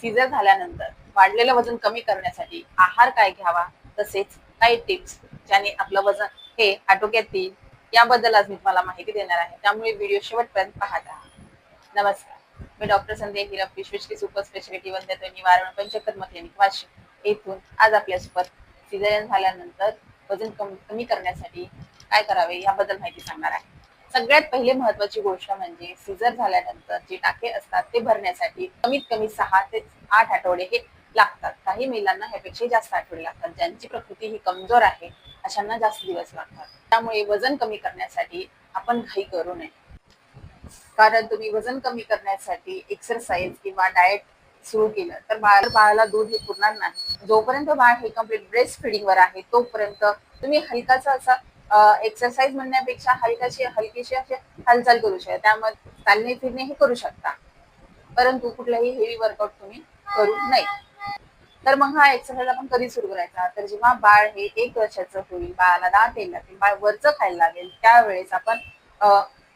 Caesar झाल्यानंतर वाढलेलं वजन कमी करण्यासाठी आहार काय घ्यावा तसेच काही टिप्स ज्याने आपलं वजन हे आटोक्यात येईल याबद्दल आज मी तुम्हाला माहिती देणार आहे. त्यामुळे व्हिडिओ शेवटपर्यंत पाहत आहात नमस्कार. मी doctor Sandhya Hirap Vishwashree super speciality वंद्यत्व निवारण पंचकर्म क्लिनिक वाशिम. येथून आज आपल्यासोबत सिझेरियन झाल्यानंतर वजन कमी करण्यासाठी काय करावे याबद्दल माहिती सांगणार आहे. सगळ्यात पहिले महत्वाची गोष्ट म्हणजे सिझर झाल्यानंतर जे टाके असतात ते भरण्यासाठी कमीत कमी सहा ते आठ आठवडे हे लागतात. काही महिलांना ह्यापेक्षा जास्त आठवडे लागतात. ज्यांची प्रकृती ही कमजोर आहे अशांना जास्त दिवस लागतात. त्यामुळे वजन कमी करण्यासाठी आपण घाई करू नये. कारण तुम्ही वजन कमी करण्यासाठी एक्सरसाइज किंवा डाएट सुरू केलं तर बाळ बाळाला दूध हे पुरणार नाही. जोपर्यंत बाळ हे कंप्लीट ब्रेस्ट फिडिंगवर आहे तोपर्यंत तुम्ही हलकाचा असा एक्सरसाइज म्हणण्यापेक्षा हलकाशी हलकीशी अशी हालचाल करू शकता. त्यामध्ये चालणे फिरणे हे करू शकता. परंतु कुठलाही हेवी वर्कआउट तुम्ही करू नये. तर मग हा एक्सरसाइज आपण कधी सुरू करायचा? तर जेव्हा बाळ हे एक वर्षाचं होईल बाळाला दात येईल लागेल बाळ वरचं खायला लागेल त्यावेळेस आपण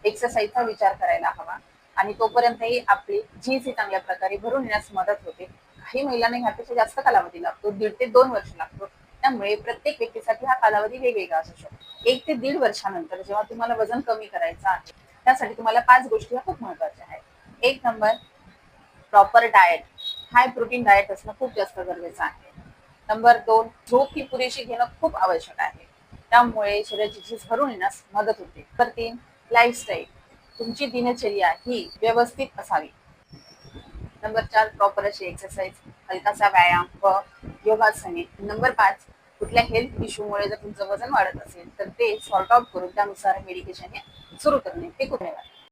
एक्सरसाइजचा विचार करायला हवा. आणि तोपर्यंतही आपली झीज ही चांगल्या प्रकारे भरून येण्यास मदत होते. काही महिलांना ह्यापेक्षा जास्त कालावधी लागतो दीड ते दोन वर्ष लागतो. त्यामुळे प्रत्येक व्यक्तीसाठी हा कालावधी वेगवेगळा असू शकतो. एक ते दीड वर्षानंतर जेव्हा तुम्हाला वजन कमी करायचं आहे त्यासाठी तुम्हाला पाच गोष्टी ह्या खूप महत्त्वाच्या आहेत. एक number proper diet high protein diet असणं खूप जास्त गरजेचं आहे. नंबर दोन झोप ही पुरेशी घेणं खूप आवश्यक आहे. त्यामुळे शरीराची झीज भरून येण्यास मदत होते. नंबर तीन लाईफस्टाईल तुमची दिनचर्या ही व्यवस्थित असावी. नंबर चार प्रॉपर अशी एक्सरसाइज हलकासा व्यायाम व योगासने. नंबर पाच कुठल्या हेल्थ इश्यूमुळे जर तुमचं वजन वाढत असेल तर ते सॉर्ट आउट करून त्यानुसार मेडिकेशन हे सुरू करणे. ते कुठे